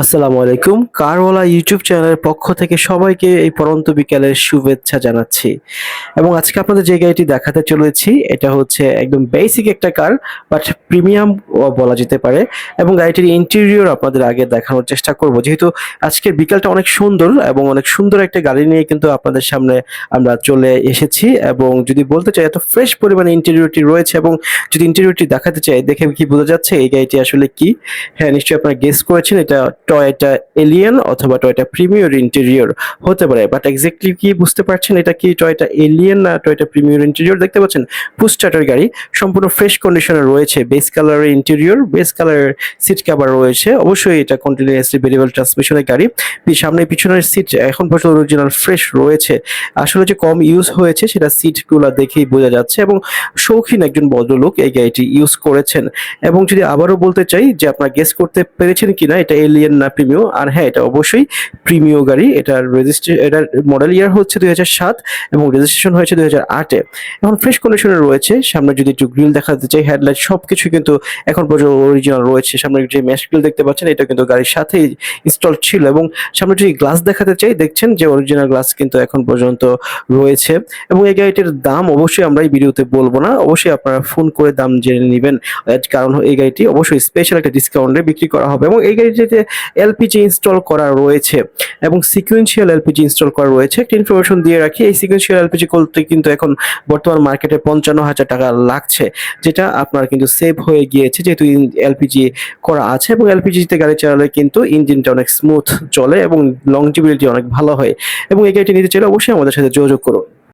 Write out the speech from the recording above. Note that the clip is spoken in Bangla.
আসসালামু আলাইকুম। কারওয়ালা ইউটিউব চ্যানেলের পক্ষ থেকে সবাইকে এই পরন্ত বিকালের শুভেচ্ছা জানাচ্ছি। এবং আজকে আপনাদের যে গাড়িটি দেখাতে চলেছি, এটা হচ্ছে একদম বেসিক একটা কার বাট প্রিমিয়াম বলা যেতে পারে। এবং গাড়িটির ইন্টেরিয়র আপনাদের আগে দেখানোর চেষ্টা করব। যেহেতু আজকের বিকালটা অনেক সুন্দর এবং অনেক সুন্দর একটা গাড়ি নিয়ে কিন্তু আপনাদের সামনে আমরা চলে এসেছি। এবং যদি বলতে চাই, এত ফ্রেশ পরিমাণে ইন্টেরিয়রটি রয়েছে এবং যদি ইন্টেরিয়রটি দেখাতে চাই, দেখে কি বোঝা যাচ্ছে এই গাড়িটি আসলে কি? হ্যাঁ নিশ্চয়ই আপনারা গেস করেছেন, এটা টয়টা এলিয়ন অথবা টয়টা প্রিমিয়র ইন্টেরিয়র হতে পারে। বাট এক্স্যাক্টলি কি বুঝতে পারছেন এটা কি টয়টা এলিয়ন না টয়টা প্রিমিয়র ইন্টেরিয়র দেখতে পাচ্ছেন, পুস্টাটার গাড়ি, সম্পূর্ণ ফ্রেশ কন্ডিশনে রয়েছে। বেস কালারের ইন্টেরিয়র বেস কালারের সিট কভার রয়েছে। অবশ্যই এটা কন্টিনিউয়াসলি ভেরিয়েবল ট্রান্সমিশনের গাড়ি। সামনে পিছনের সিট এখন পর্যন্ত অরিজিনাল ফ্রেশ রয়েছে। আসলে যে কম ইউজ হয়েছে সেটা সিটগুলো দেখেই বোঝা যাচ্ছে এবং শৌখিন একজন ভদ্রলোক এই গাড়িটি ইউজ করেছেন। এবং যদি আবারও বলতে চাই যে আপনারা গেস করতে পেরেছেন কিনা, এটা এলিয়েন না প্রিমিও আর হ্যাঁ এটা অবশ্যই প্রিমিও গাড়ি। এটার রেজিস্ট্রে এটার মডেল ইয়ার হচ্ছে দুই সাত এবং রেজিস্ট্রেশন হয়েছে দুই হাজার আটে। এখন ফ্রেশ কন্ডিশনে রয়েছে। সামনে যদি একটু গ্রিল দেখাতে চাই হেডলাইট সব কিছু কিন্তু এখন পর্যন্ত অরিজিনাল রয়েছে। সামনে যে ম্যাশ গ্রিল দেখতে পাচ্ছেন, এটা কিন্তু গাড়ির সাথেই ইনস্টল ছিল এবং সামনে যদি গ্লাস দেখাতে চাই, দেখছেন যে অরিজিনাল গ্লাস কিন্তু এখন পর্যন্ত রয়েছে এবং এই গাড়িটির দাম অবশ্যই আমরা এই ভিডিওতে বলব না। অবশ্যই আপনারা ফোন করে দাম জেনে নেবেন। কারণ এই গাড়িটি অবশ্যই স্পেশাল একটা ডিসকাউন্টে বিক্রি করা হবে এবং এই গাড়িটিতে এলপিজি ইনস্টল করা রয়েছে এবং সিকুয়েন্সিয়াল এলপিজি ইনস্টল করা রয়েছে। একটা ইনফরমেশন দিয়ে রাখি, এই সিকুয়েন্সিয়াল এলপিজি করতে কিন্তু এখন বর্তমান মার্কেটে পঞ্চান্ন হাজার টাকা লাগছে, যেটা আপনার কিন্তু সেভ হয়ে গিয়েছে যেহেতু এলপিজি করা আছে এবং এলপিজিতে গাড়ি চালালে কিন্তু ইঞ্জিনটা অনেক স্মুথ চলে এবং লংজিবিলিটি অনেক ভালো হয়। এবং এই গাড়িটি নিতে চাইলে অবশ্যই আমাদের সাথে যোগাযোগ করুন।